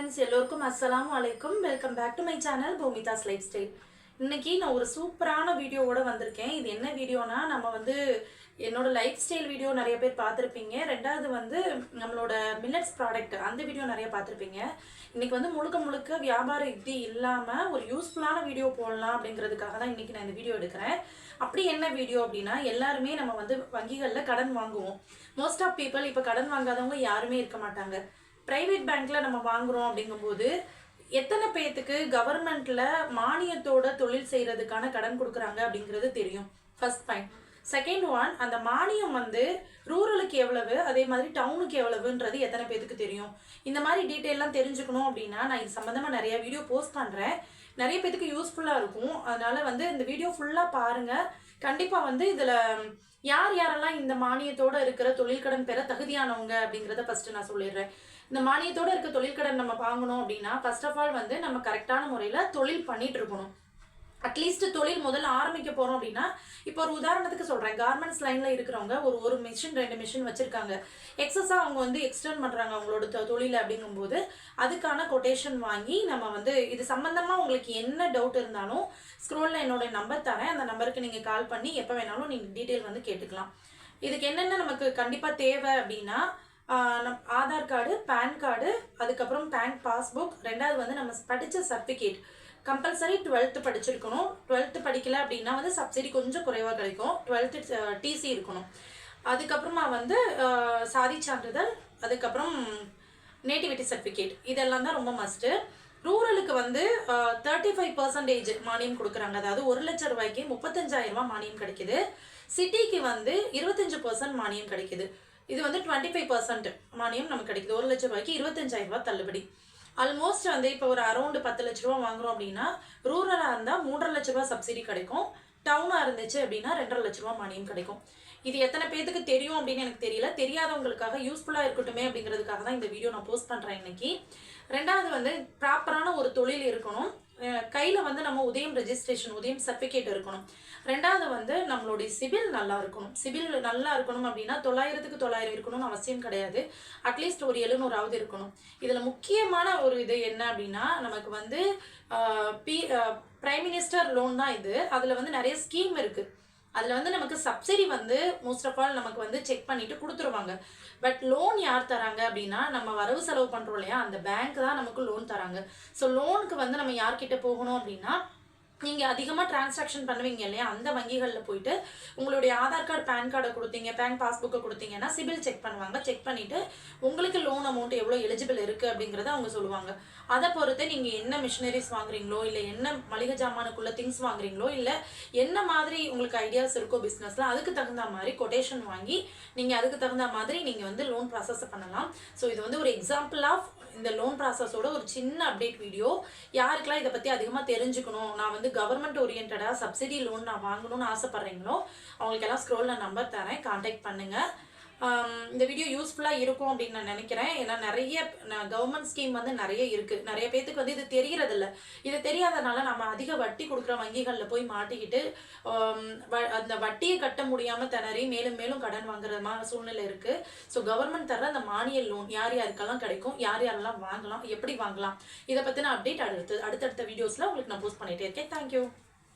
Friends எல்லோருக்கும் அஸ்ஸலாமு அலைக்கும். Welcome back to my channel Bhoomidas lifestyle இன்றைக்கி நான் ஒரு சூப்பரான வீடியோவோட வந்திருக்கேன். இது என்ன வீடியோனா நம்ம வந்து என்னோடய லைஃப் ஸ்டைல் வீடியோ நிறைய பேர் பார்த்துருப்பீங்க. ரெண்டாவது வந்து நம்மளோட மில்லட்ஸ் ப்ராடக்ட் அந்த வீடியோ நிறைய பார்த்துருப்பீங்க. இன்னைக்கு வந்து முழுக்க முழுக்க வியாபார யுக்தி இல்லாமல் ஒரு யூஸ்ஃபுல்லான வீடியோ போடலாம் அப்படிங்கிறதுக்காக தான் இன்றைக்கி நான் இந்த வீடியோ எடுக்கிறேன். அப்படி என்ன வீடியோ அப்படின்னா எல்லாருமே நம்ம வந்து வங்கிகளில் கடன் வாங்குவோம். மோஸ்ட் ஆஃப் பீப்புள் இப்போ கடன் வாங்காதவங்க யாருமே இருக்க மாட்டாங்க. பிரைவேட் பேங்க்ல நம்ம வாங்குறோம் அப்படிங்கும்போது எத்தனை பேர்த்துக்கு கவர்மெண்ட்ல மானியத்தோட தொழில் செய்யறதுக்கான கடன் கொடுக்குறாங்க அப்படிங்கிறது தெரியும். ஃபர்ஸ்ட் பாயிண்ட் செகண்ட் ஒன் அந்த மானியம் வந்து ரூரலுக்கு எவ்வளவு அதே மாதிரி டவுனுக்கு எவ்வளவுன்றது எத்தனை பேர்த்துக்கு தெரியும். இந்த மாதிரி டீட்டெயிலாம் தெரிஞ்சுக்கணும் அப்படின்னா நான் இது சம்மந்தமாக நிறைய வீடியோ போஸ்ட் பண்ணுறேன் நிறைய பேத்துக்கு யூஸ்ஃபுல்லாக இருக்கும். அதனால வந்து இந்த வீடியோ ஃபுல்லாக பாருங்கள் கண்டிப்பாக வந்து இதில் யார் யாரெல்லாம் இந்த மானியத்தோட இருக்கிற தொழில்கடன் பெற தகுதியானவங்க அப்படிங்கிறத ஃபஸ்ட்டு நான் சொல்லிடுறேன். இந்த மானியத்தோட இருக்க தொழில்கடன் நம்ம வாங்கணும் அப்படின்னா ஃபர்ஸ்ட் ஆஃப் ஆல் வந்து நம்ம கரெக்டான முறையில் தொழில் பண்ணிகிட்டு இருக்கணும். அட்லீஸ்ட் தொழில் முதல்ல ஆரம்பிக்க போறோம் அப்படின்னா இப்போ ஒரு உதாரணத்துக்கு சொல்றேன். கார்மெண்ட்ஸ் லைன்ல இருக்கிறவங்க ஒரு ஒரு மிஷின் ரெண்டு மிஷின் வச்சிருக்காங்க. எக்ஸஸா அவங்க வந்து எக்ஸ்டர்ன் பண்றாங்க அவங்களோட தொ- தொழில் அப்படிங்கும்போது அதுக்கான கொட்டேஷன் வாங்கி நம்ம வந்து இது சம்பந்தமா உங்களுக்கு என்ன டவுட் இருந்தாலும் ஸ்க்ரோல்ல என்னோட நம்பர் தரேன். அந்த நம்பருக்கு நீங்க கால் பண்ணி எப்போ வேணாலும் நீங்க டீட்டெயில் வந்து கேட்டுக்கலாம். இதுக்கு என்னென்ன நமக்கு கண்டிப்பா தேவை அப்படின்னா நம் ஆதார் கார்டு பேன் கார்டு அதுக்கப்புறம் பேங்க் பாஸ்புக் ரெண்டாவது வந்து நம்ம படித்த சர்டிஃபிகேட் கம்பல்சரி டுவெல்த்து படிச்சிருக்கணும். டுவெல்த்து படிக்கல அப்படின்னா வந்து சப்சிடி கொஞ்சம் குறைவாக கிடைக்கும். டுவெல்த்து டிசி இருக்கணும். அதுக்கப்புறமா வந்து சாதி சான்றிதழ் அதுக்கப்புறம் நேட்டிவிட்டி சர்டிஃபிகேட். இதெல்லாம் தான் ரொம்ப மஸ்ட்டு ரூரலுக்கு வந்து தேர்ட்டி ஃபைவ் பர்சன்டேஜ் மானியம் கொடுக்குறாங்க. அதாவது ஒரு லட்ச ரூபாய்க்கு முப்பத்தஞ்சாயிரம் ரூபாய் மானியம் கிடைக்குது. சிட்டிக்கு வந்து இருபத்தஞ்சு பர்சன்ட் மானியம் கிடைக்குது. இது வந்து டுவெண்ட்டி ஃபைவ் பர்சன்ட் மானியம் நமக்கு கிடைக்குது. ஒரு லட்ச ரூபாய்க்கு இருபத்தஞ்சாயிரம் ரூபாய் தள்ளுபடி. ஆல்மோஸ்ட் வந்து இப்போ ஒரு அரௌண்டு பத்து லட்ச ரூபா வாங்குறோம் அப்படின்னா ரூரலாக இருந்தால் மூன்றரை லட்ச ரூபா சப்சிடி கிடைக்கும். டவுனாக இருந்துச்சு அப்படின்னா ரெண்டரை லட்ச ரூபா மானியம் கிடைக்கும். இது எத்தனை பேத்துக்கு தெரியும் அப்படின்னு எனக்கு தெரியல. தெரியாதவங்களுக்காக யூஸ்ஃபுல்லாக இருக்கட்டுமே அப்படிங்கிறதுக்காக தான் இந்த வீடியோ நான் போஸ்ட் பண்ணுறேன் இன்னைக்கு. ரெண்டாவது வந்து ப்ராப்பரான ஒரு தொழில் இருக்கணும். கையில் வந்து நம்ம உதயம் ரெஜிஸ்ட்ரேஷன் உதயம் சர்டிஃபிகேட் இருக்கணும். ரெண்டாவது வந்து நம்மளுடைய சிபில் நல்லா இருக்கணும். சிபில் நல்லா இருக்கணும் அப்படின்னா தொள்ளாயிரத்துக்கு தொள்ளாயிரம் இருக்கணும்னு அவசியம் கிடையாது. அட்லீஸ்ட் ஒரு எழுநூறாவது இருக்கணும். இதில் முக்கியமான ஒரு இது என்ன அப்படின்னா நமக்கு வந்து பி பிரைம் மினிஸ்டர் லோன் தான் இது. அதில் வந்து நிறைய ஸ்கீம் இருக்குது அதில் வந்து நமக்கு சப்சிடி வந்து மோஸ்ட் ஆஃப் ஆல் நமக்கு வந்து செக் பண்ணிட்டு கொடுத்துருவாங்க. பட் லோன் யார் தராங்க அப்படின்னா நம்ம வரவு செலவு பண்ணுறோம் இல்லையா அந்த பேங்க் தான் நமக்கு லோன் தராங்க. ஸோ லோனுக்கு வந்து நம்ம யார்கிட்ட போகணும் அப்படின்னா நீங்கள் அதிகமாக டிரான்சாக்ஷன் பண்ணுவீங்க இல்லையா? அந்த வங்கிகளில் போயிட்டு உங்களுடைய ஆதார் கார்டு பேன் கார்டை கொடுத்தீங்க பேங்க் பாஸ்புக்கை கொடுத்தீங்கன்னா சிபில் செக் பண்ணுவாங்க. செக் பண்ணிவிட்டு உங்களுக்கு லோன் அமௌண்ட் எவ்வளோ எலிஜிபிள் இருக்குது அப்படிங்கிறத அவங்க சொல்லுவாங்க. அதை பொறுத்து நீங்கள் என்ன மிஷினரிஸ் வாங்குறீங்களோ இல்லை என்ன மளிகை ஜாமானுக்குள்ள திங்ஸ் வாங்குறீங்களோ இல்லை என்ன மாதிரி உங்களுக்கு ஐடியாஸ் இருக்கோ பிஸ்னஸில் அதுக்கு தகுந்த மாதிரி கொட்டேஷன் வாங்கி நீங்கள் அதுக்கு தகுந்த மாதிரி நீங்கள் வந்து லோன் ப்ராசஸ் பண்ணலாம். ஸோ இது வந்து ஒரு எக்ஸாம்பிள் ஆஃப் இந்த லோன் ப்ராசஸோட ஒரு சின்ன அப்டேட் வீடியோ யாருக்கெல்லாம் இதை பற்றி அதிகமாக தெரிஞ்சுக்கணும்? நான் வந்து கவர்மெண்ட் ஓரியன்டாக சப்சிடி லோன் நான் வாங்கணும்னு ஆசைப்பட்றீங்களோ அவங்களுக்கெல்லாம் ஸ்க்ரோலில் நம்பர் தரேன். காண்டாக்ட் பண்ணுங்கள் இந்த வீடியோ யூஸ்ஃபுல்லாக இருக்கும் அப்படின்னு நான் நினைக்கிறேன். ஏன்னா நிறைய கவர்மெண்ட் ஸ்கீம் வந்து நிறைய இருக்குது நிறைய பேத்துக்கு வந்து இது தெரியறதில்ல. இது தெரியாதனால நம்ம அதிக வட்டி கொடுக்குற வங்கிகளில் போய் மாட்டிக்கிட்டு வ- அந்த வட்டியை கட்ட முடியாமல் திணறி மேலும் மேலும் கடன் வாங்குற மாதிரி சூழ்நிலை இருக்குது ஸோ கவர்மெண்ட் தர அந்த மானிய லோன் யார் யாருக்கெல்லாம் கிடைக்கும்? யார் யாரெல்லாம் வாங்கலாம்? எப்படி வாங்கலாம்? இதை பற்றின அப்டேட் அடுத்து அடுத்தடுத்த வீடியோஸில் உங்களுக்கு நான் போஸ்ட் பண்ணிகிட்டே இருக்கேன். தேங்க்யூ